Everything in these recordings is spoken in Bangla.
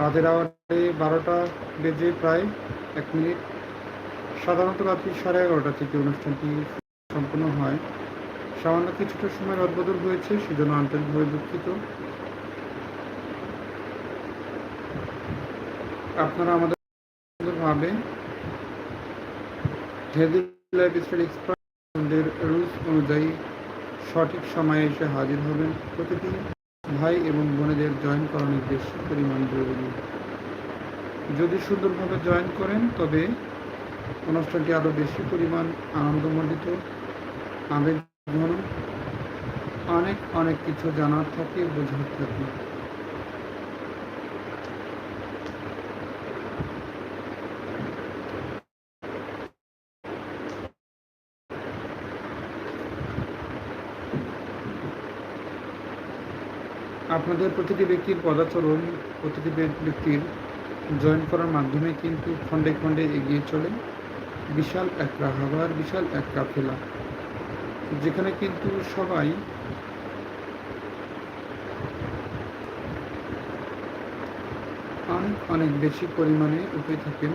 রাতের আওয়ারে বারোটা বেজে প্রায় এক মিনিট। সাধারণত রাত্রি সাড়ে এগারোটা থেকে অনুষ্ঠানটি সম্পূর্ণ হয়। সামান্য কিছুটা সময় রদবদল হয়েছে, সেজন্য আন্তরিকভাবে দুঃখিত। আপনারা আমাদের ভাবে রুলস অনুযায়ী সঠিক সময়ে এসে হাজির হবেন প্রতিটি ভাই এবং বোনেদের জয়েন করার নির্দেশ পরিমাণ জরুরি যদি সুন্দরভাবে জয়েন করেন, তবে অনুষ্ঠানটি আরও বেশি পরিমাণ আনন্দমণ্ডিত, আবেগ অনেক অনেক কিছু জানার থাকে, বোঝার থাকে। আপনাদের প্রতিটি ব্যক্তির পদাচরণ প্রতিটি ব্যক্তির জয়েন করার মাধ্যমে কিন্তু খণ্ডে খণ্ডে এগিয়ে চলে। বিশাল এক রাহাবার বিশাল এক কাফেলা যেখানে কিন্তু সবাই অনেক অনেক বেশি পরিমাণে উঠে থাকেন।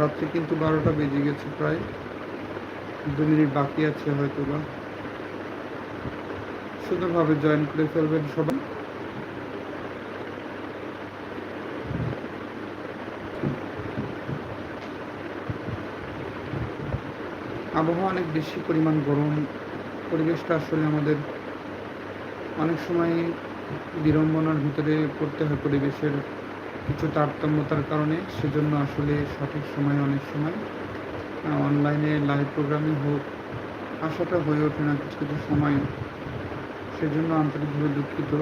রাত্রে কিন্তু বারোটা বেজে গেছে প্রায়। দু মিনিট বাকি আছে হয়তো বা সুন্দরভাবে জয়েন করে ফেলবেন সবাই। আবহাওয়া অনেক বেশি পরিমাণ গরম। পরিবেশটা আসলে আমাদের অনেক সময় বিড়ম্বনার ভিতরে পড়তে হয় পরিবেশের কিছু তারতম্যতার কারণে, সেজন্য আসলে সঠিক সময় অনেক সময়। অনলাইনে লাইভ প্রোগ্রামিং হোক, আশাটা হয়ে ওঠে না কিছু কিছু সময়। সেজন্য আন্তরিকভাবে দুঃখিত।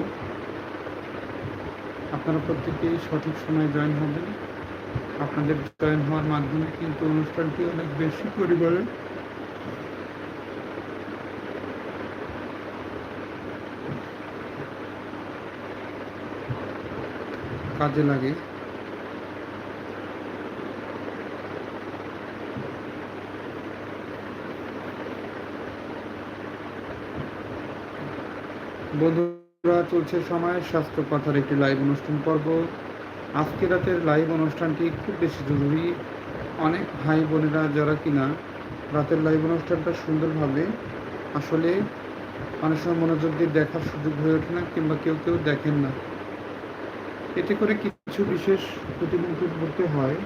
আপনারা প্রত্যেকেই সঠিক সময়ে জয়েন হবেন। আপনাদের জয়েন হওয়ার মাধ্যমে কিন্তু অনুষ্ঠানটি অনেক বেশি পরিমাণে কাজে লাগে। বন্ধুরা, চলছে সময় স্বাস্থ্য কথার একটি লাইভ অনুষ্ঠান পর্ব। আজকে রাতের লাইভ অনুষ্ঠানটি খুব বেশি জরুরি। অনেক ভাই বোনেরা যারা কিনা রাতের লাইভ অনুষ্ঠানটা সুন্দরভাবে আসলে অনেক সময় মনোযোগ দিয়ে দেখার সুযোগ হয়ে ওঠে না কিংবা কেউ কেউ দেখেন না। এতে করে কিছু বিশেষ প্রতিবন্ধ করতে হয়।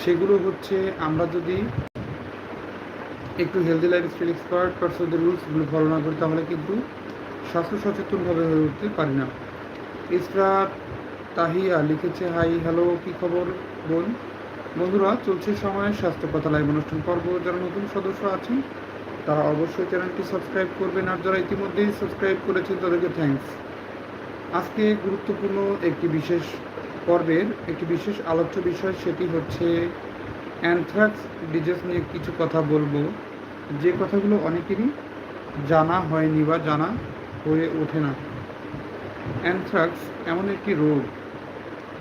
সেগুলো হচ্ছে আমরা যদি একটু হেলদি লাইফস্টাইল এক্সপার্ট পার্সনদের রুলসগুলো ফলো না করি তাহলে কিন্তু স্বাস্থ্য সচেতনভাবে হয়ে উঠতে পারি না। ইসরা তাহিয়া লিখেছে, হাই হ্যালো কি খবর বোন? বন্ধুরা, চলছে সময়, স্বাস্থ্য কথা লাইভ অনুষ্ঠান পর্ব। যারা নতুন সদস্য আছেন, তারা অবশ্যই চ্যানেলটি সাবস্ক্রাইব করবেন। আর যারা ইতিমধ্যেই সাবস্ক্রাইব করেছেন, তাদেরকে থ্যাঙ্কস আজকে গুরুত্বপূর্ণ একটি বিশেষ পর্বের একটি বিশেষ আলোচ্য বিষয়, সেটি হচ্ছে অ্যানথ্রাক্স ডিজিজ নিয়ে কিছু কথা বলব। যে কথাগুলো অনেকেরই জানা হয়নি বা জানা হয়ে ওঠে না। অ্যানথ্রাক্স এমন একটি রোগ।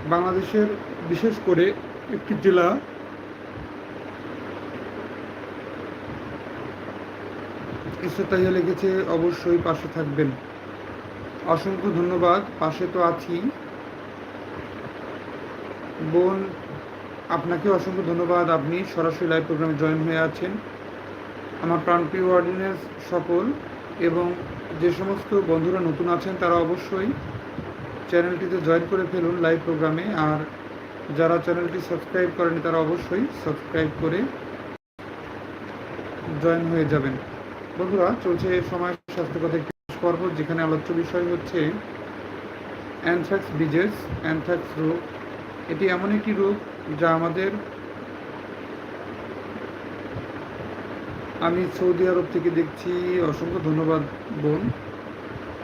বাংলাদেশের বিশেষ করে একটি জেলা ইস্তাহিয়া লিখেছে অবশ্যই পাশে থাকবেন। অসংখ্য ধন্যবাদ, পাশে তো আছি। বোন আপনাকে অসংখ্য ধন্যবাদ। আপনি সরাসরি লাইভ প্রোগ্রামে জয়েন হয়ে আছেন। আমার প্রাণপ্রিয় অডিয়েন্স সকল, এবং যে সমস্ত বন্ধুরা নতুন আছেন, তারা অবশ্যই চ্যানেলটিতে জয়েন করে ফেলুন লাইভ প্রোগ্রামে আর যারা চ্যানেলটি সাবস্ক্রাইব করেনি তারা অবশ্যই সাবস্ক্রাইব করে জয়েন হয়ে যাবেন। বন্ধুরা, চলছে সময় স্বাস্থ্যগত একটি পর্ব, যেখানে আলোচ্য বিষয় হচ্ছে অ্যানথ্রাক্স ডিজেস অ্যানথ্রাক্স রোগ। এটি এমন একটি রোগ যা আমাদের আমি সৌদি আরব থেকে দেখছি, অসংখ্য ধন্যবাদ, বোন।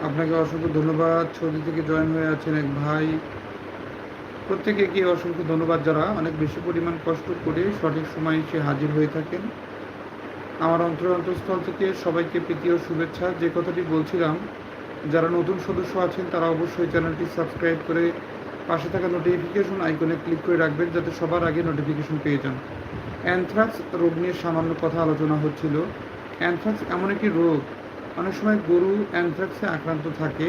আপনাকে অসংখ্য ধন্যবাদ। সৌদি থেকে জয়েন হয়ে আছেন এক ভাই। প্রত্যেকে কি অসংখ্য ধন্যবাদ যারা অনেক বেশি পরিমাণ কষ্ট করে সঠিক সময়ে এসে হাজির হয়ে থাকেন? আমার অন্তর অন্তঃস্থল থেকে সবাইকে প্রীতি ও শুভেচ্ছা। যে কথাটি বলছিলাম, যারা নতুন সদস্য আছেন, তারা অবশ্যই চ্যানেলটি সাবস্ক্রাইব করে পাশে থাকা নোটিফিকেশন আইকনে ক্লিক করে রাখবেন, যাতে সবার আগে নোটিফিকেশন পেয়ে যান। অ্যানথ্রাক্স রোগ নিয়ে সামান্য কথা আলোচনা হচ্ছিল। অ্যানথ্রাক্স এমন একটি রোগ। অনেক সময় গরু অ্যানথ্রাক্সে আক্রান্ত থাকে।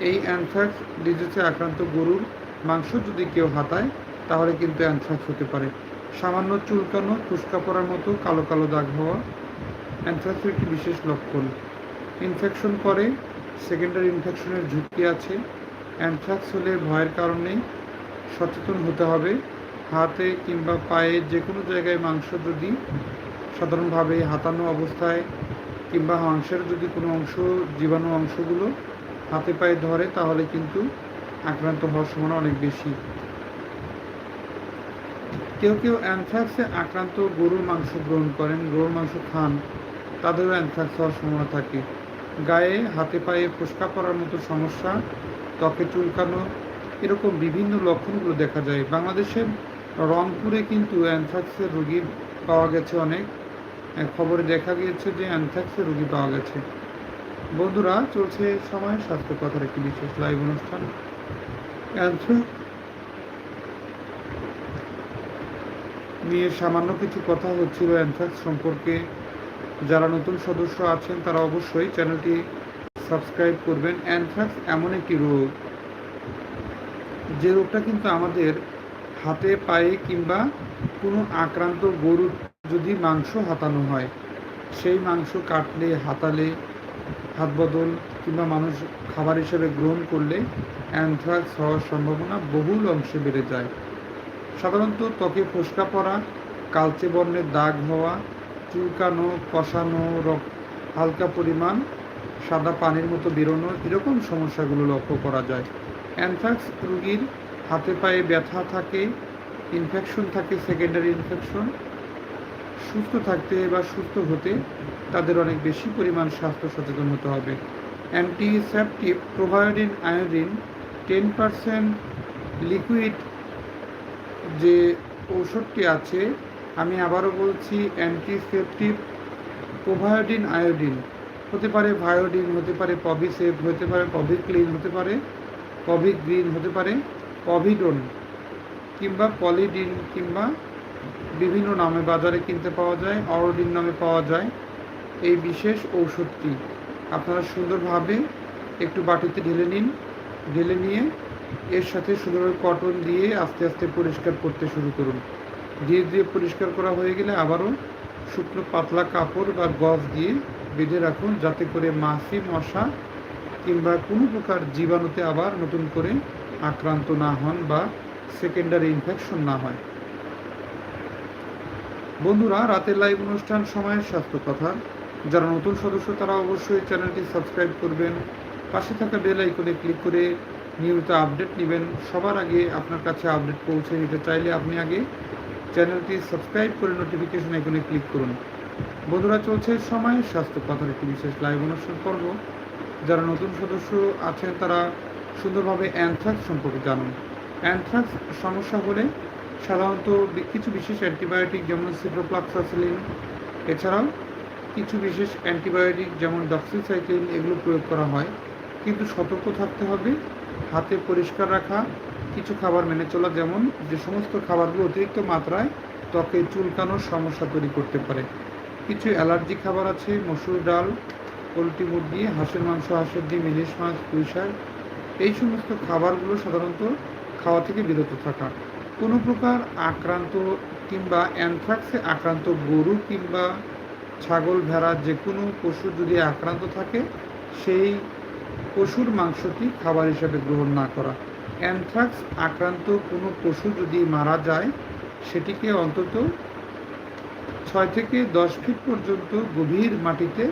এই অ্যানথ্রাক্স ডিজিজে আক্রান্ত গরুর মাংস যদি কেউ হাতায়, তাহলে কিন্তু অ্যানথ্রাক্স হতে পারে। সামান্য চুলকানো, ফুসকা পড়ার মতো কালো কালো দাগ হওয়া অ্যানথ্রাক্সের একটি বিশেষ লক্ষণ। ইনফেকশন করে, সেকেন্ডারি ইনফেকশনের ঝুঁকি আছে। অ্যানথ্রাক্স হলে ভয়ের কারণে সচেতন হতে হবে। হাতে কিংবা পায়ে যে কোনো জায়গায় মাংস যদি সাধারণভাবে হাতানো অবস্থায় কিংবা মাংসের যদি কোনো অংশ, জীবাণু অংশগুলো হাতে পায়ে ধরে, তাহলে কিন্তু আক্রান্ত হওয়ার সম্ভাবনা অনেক বেশি। কেউ কেউ অ্যানথ্রাক্সে আক্রান্ত গরুর মাংস গ্রহণ করেন, গরুর মাংস খান, তাদেরও অ্যানথ্রাক্স হওয়ার সম্ভাবনা থাকে। গায়ে, হাতে পায়ে ফোসকা পড়ার মতো সমস্যা, ত্বকে চুলকানো, এরকম বিভিন্ন লক্ষণগুলো দেখা যায়। বাংলাদেশের রংপুরে কিন্তু অ্যানথ্রাক্সের রোগী পাওয়া গেছে অনেক। খবরে দেখা গিয়েছে যে অ্যানথ্রাক্সের রোগী পাওয়া গেছে। বন্ধুরা, চলছে সময় স্বাস্থ্য কথার একটি বিশেষ লাইভ অনুষ্ঠান। নিয়ে সামান্য কিছু কথা হচ্ছিল অ্যানথ্রাক্স সম্পর্কে। যারা নতুন সদস্য আছেন, তারা অবশ্যই চ্যানেলটি সাবস্ক্রাইব করবেন। অ্যানথ্রাক্স এমন একটি রোগ, যে রোগটা কিন্তু আমাদের হাতে পায়ে কিংবা কোনো আক্রান্ত গরুর যদি মাংস হাতানো হয়, সেই মাংস কাটলে, হাতালে হাত বদল কিংবা মানুষ খাবার হিসেবে গ্রহণ করলে অ্যানথ্রাক্স হওয়ার সম্ভাবনা বহুল অংশে বেড়ে যায়। সাধারণত ত্বকে ফোসকা পড়া, কালচে বর্ণের দাগ হওয়া, চুলকানো, কষানো হালকা পরিমাণ সাদা পানির মতো বেরোনো, এরকম সমস্যাগুলো লক্ষ্য করা যায়। অ্যানথ্রাক্স রোগীর হাতে পায়ে ব্যথা থাকে ইনফেকশন থাকে সেকেন্ডারি ইনফেকশন সুস্থ থাকতে বা সুস্থ হতে তাদের অনেক বেশি পরিমাণ স্বাস্থ্য সচেতন হতে হবে। Antiseptive povidone iodine ten percent liquid যে ঔষধটি আছে, আমি আবারও বলছি অ্যান্টিসেপটিভ প্রোভায়োডিন আয়োডিন হতে পারে ভায়োডিন হতে পারে পভিসেভ হতে পারে পভিক্লিন হতে পারে পভিক গ্রিন হতে পারে পভিডন কিংবা পলিডিন কিংবা বিভিন্ন নামে বাজারে কিনতে পাওয়া যায়, অরোডিন নামে পাওয়া যায়। এই বিশেষ ঔষধটি আপনারা সুন্দরভাবে একটু বাটিতে ঢেলে নিন, ঢেলে নিয়ে এর সাথে সুন্দরভাবে কটন দিয়ে আস্তে আস্তে পরিষ্কার করতে শুরু করুন। ধীরে ধীরে পরিষ্কার করা হয়ে গেলে আবারও শুকনো পাতলা কাপড় বা গজ দিয়ে বেঁধে রাখুন, যাতে করে মাছি, মশা কিংবা কোনো প্রকার জীবাণুতে আবার নতুন করে আক্রান্ত না হন বা সেকেন্ডারি ইনফেকশন না হয়। বন্ধুরা, রাতের লাইভ অনুষ্ঠান সময়ের স্বাস্থ্য কথা। যারা নতুন সদস্য, তারা অবশ্যই চ্যানেলটি সাবস্ক্রাইব করবেন। পাশে থাকা বেল আইকনে ক্লিক করে নিয়মিত আপডেট নেবেন। সবার আগে আপনার কাছে আপডেট পৌঁছে নিতে চাইলে আপনি আগে চ্যানেলটি সাবস্ক্রাইব করে নোটিফিকেশন আইকনে ক্লিক করুন। বন্ধুরা, চলছে সময়ের স্বাস্থ্য কথার একটি বিশেষ লাইভ অনুষ্ঠান পর্ব। যারা নতুন সদস্য আছেন, তারা সুন্দরভাবে অ্যানথ্রাক্স সম্পর্কে জানুন অ্যানথ্রাক্স সমস্যা হলে সাধারণত কিছু বিশেষ অ্যান্টিবায়োটিক যেমন সিপ্রোপ্লাক্সাসিলিন এছাড়াও কিছু বিশেষ অ্যান্টিবায়োটিক যেমন ডক্সিসাইক্লিন এগুলো প্রয়োগ করা হয়। কিন্তু সতর্ক থাকতে হবে, হাতে পরিষ্কার রাখা, কিছু খাবার মেনে চলা যেমন যে সমস্ত খাবারগুলো অতিরিক্ত মাত্রায় ত্বকে চুলকানোর সমস্যা তৈরি করতে পারে। কিছু অ্যালার্জি খাবার আছে, মসুর ডাল, পোলট্রি মুরগি, হাঁসের মাংস, হাঁসের ডিম, ইলিশ মাছ, পুঁইশাক এই সমস্ত খাবারগুলো সাধারণত খাওয়া থেকে বিরত থাকা। কোনো প্রকার আক্রান্ত কিংবা অ্যানথ্রাক্সে আক্রান্ত গরু কিংবা ছাগল, ভেড়া যে কোনো পশু যদি আক্রান্ত থাকে, সেই পশুর মাংসটি খাবার হিসাবে গ্রহণ না করা। অ্যানথ্রাক্স আক্রান্ত কোনো পশু যদি মারা যায়, সেটিকে অন্তত ছয় থেকে দশ ফিট পর্যন্ত গভীর মাটিতে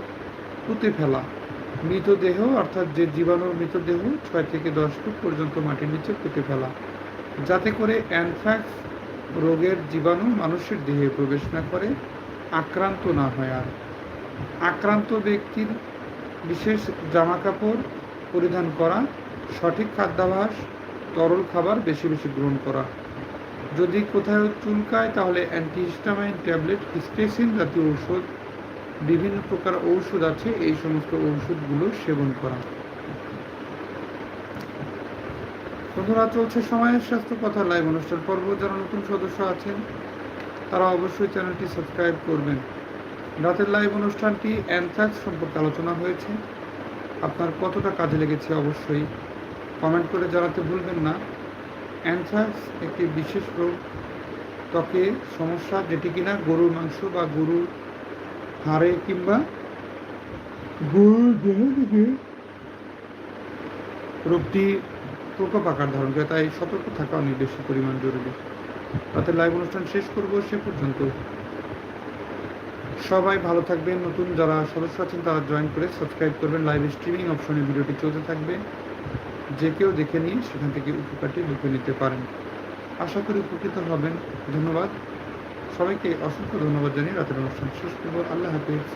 পুঁতে ফেলা। মৃতদেহ, অর্থাৎ যে জীবাণুর মৃতদেহ, ছয় থেকে দশ ফুট পর্যন্ত মাটির নিচে পুঁতে ফেলা। যাতে করে অ্যানথ্রাক্স রোগের জীবাণু মানুষের দেহে প্রবেশ না করে, আক্রান্ত না হয় আর। আক্রান্ত ব্যক্তির বিশেষ জামা কাপড় পরিধান করা, সঠিক খাদ্যাভাস, তরল খাবার বেশি বেশি গ্রহণ করা। যদি কোথাও চুলকায়, তাহলে অ্যান্টিহিস্টামাইন ট্যাবলেট, স্টেসিন জাতীয় ঔষধ বিভিন্ন প্রকার ঔষধ আছে, এই সমস্ত ঔষধগুলো সেবন করা। বন্ধুরা চলছে সময়ের স্বাস্থ্য কথা লাইভ অনুষ্ঠান পর্ব, যারা নতুন সদস্য আছেন, তারা অবশ্যই চ্যানেলটি সাবস্ক্রাইব করবেন। রাতের লাইভ অনুষ্ঠানটি অ্যানথ্রাক্স সম্পর্কে আলোচনা হয়েছে। আপনার কতটা কাজে লেগেছে অবশ্যই কমেন্ট করে জানাতে ভুলবেন না। অ্যানথ্রাক্স একটি বিশেষ রোগ, ত্বকে সমস্যা, যেটি কিনা গরুর মাংস বা গরুর হাড়ে কিংবা গরুর দেহ থেকে রোগটি প্রকোপ আকার ধারণ করে তাই সতর্ক থাকা অনেক বেশি পরিমাণ জরুরি। রাতের লাইভ অনুষ্ঠান শেষ করব সে পর্যন্ত। সবাই ভালো থাকবেন নতুন যারা সদস্য আছেন তারা জয়েন করে সাবস্ক্রাইব করবেন। লাইভ স্ট্রিমিং অপশনে ভিডিওটি চলতে থাকবে। যে কেউ দেখে নিয়ে সেখান থেকে উপকারটি লুকিয়ে নিতে পারেন। আশা করি উপকৃত হবেন। ধন্যবাদ। সবাইকে অসংখ্য ধন্যবাদ জানিয়ে রাতের অনুষ্ঠান শেষ করব। আল্লাহ হাফিজ।